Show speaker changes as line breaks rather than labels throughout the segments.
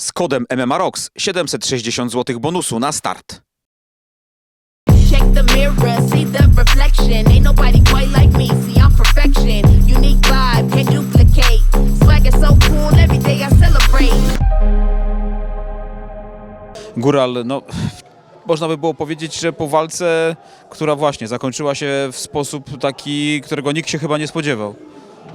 Z kodem MMA Rocks 760 zł bonusu na start.
Check the mirror, see the reflection. Ain't nobody quite like me. See, I'm perfection. Unique vibe, can't duplicate. Swag is so cool, every day I celebrate.
Góral, no można by było powiedzieć, że po walce, która właśnie zakończyła się w sposób taki, którego nikt się chyba nie spodziewał.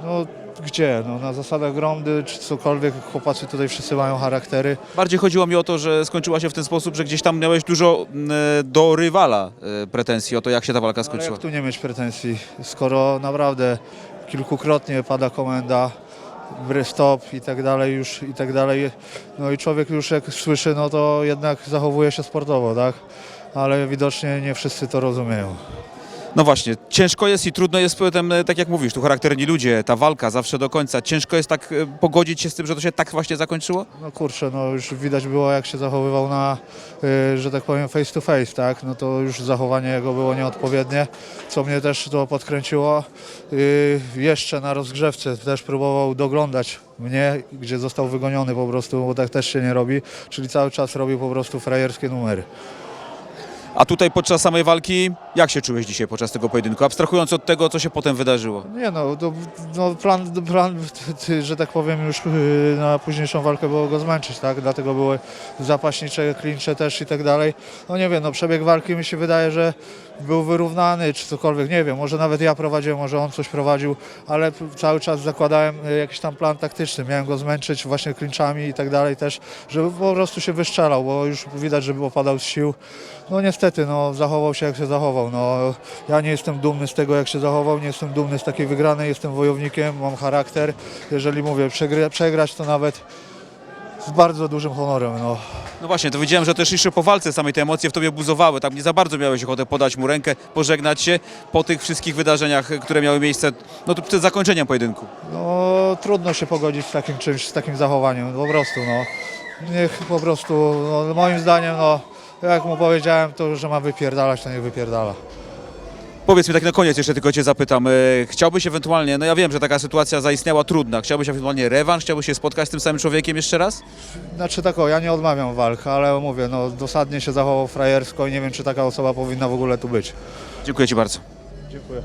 No gdzie? No, na zasadach gromdy czy cokolwiek, chłopacy tutaj wszyscy mają charaktery.
Bardziej chodziło mi o to, że skończyła się w ten sposób, że gdzieś tam miałeś dużo mm, do rywala e, pretensji o to, jak się ta walka
Ale
skończyła.
jak tu nie mieć pretensji, skoro naprawdę kilkukrotnie pada komenda, bry stop i tak dalej już i tak dalej. No i człowiek już jak słyszy, no to jednak zachowuje się sportowo, tak? Ale widocznie nie wszyscy to rozumieją.
No właśnie, ciężko jest i trudno jest potem, e, tak jak mówisz, tu charakterni ludzie, ta walka zawsze do końca. Ciężko jest tak e, pogodzić się z tym, że to się tak właśnie zakończyło?
No kurczę, no już widać było jak się zachowywał na, y, że tak powiem, face to face, tak? No to już zachowanie jego było nieodpowiednie, co mnie też to podkręciło. Jeszcze na rozgrzewce też próbował doglądać mnie, gdzie został wygoniony po prostu, bo tak też się nie robi, czyli cały czas robił po prostu frajerskie numery.
A tutaj podczas samej walki, jak się czułeś dzisiaj podczas tego pojedynku? Abstrahując od tego, co się potem wydarzyło.
Nie no, to, no plan, plan, że tak powiem, już yy, na późniejszą walkę było go zmęczyć, tak? Dlatego były zapaśnicze, klincze też i tak dalej. No nie wiem, no przebieg walki mi się wydaje, że był wyrównany, czy cokolwiek, nie wiem, może nawet ja prowadziłem, może on coś prowadził, ale cały czas zakładałem y, jakiś tam plan taktyczny, miałem go zmęczyć właśnie klinczami i tak dalej też, żeby po prostu się wyszczelał, bo już widać, że opadał z sił. No niestety, no zachował się jak się zachował, no ja nie jestem dumny z tego jak się zachował, nie jestem dumny z takiej wygranej, jestem wojownikiem, mam charakter, jeżeli mówię, przegrać to nawet z bardzo dużym honorem, no.
No właśnie, to widziałem, że też jeszcze po walce samej te emocje w tobie buzowały. Tam nie za bardzo miałeś ochotę podać mu rękę, pożegnać się po tych wszystkich wydarzeniach, które miały miejsce no, przed zakończeniem pojedynku.
No trudno się pogodzić z takim czymś, z takim zachowaniem, po prostu, no. Niech po prostu, no, moim zdaniem, no, jak mu powiedziałem, to że ma wypierdalać, to niech wypierdala.
Powiedz mi tak na koniec jeszcze tylko cię zapytam. e, Chciałbyś ewentualnie, no ja wiem, że taka sytuacja zaistniała trudna, chciałbyś ewentualnie rewanż, chciałbyś się spotkać z tym samym człowiekiem jeszcze raz?
Znaczy tak o, ja nie odmawiam walk, ale mówię, no dosadnie się zachował frajersko i nie wiem, czy taka osoba powinna w ogóle tu być.
Dziękuję ci bardzo.
Dziękuję.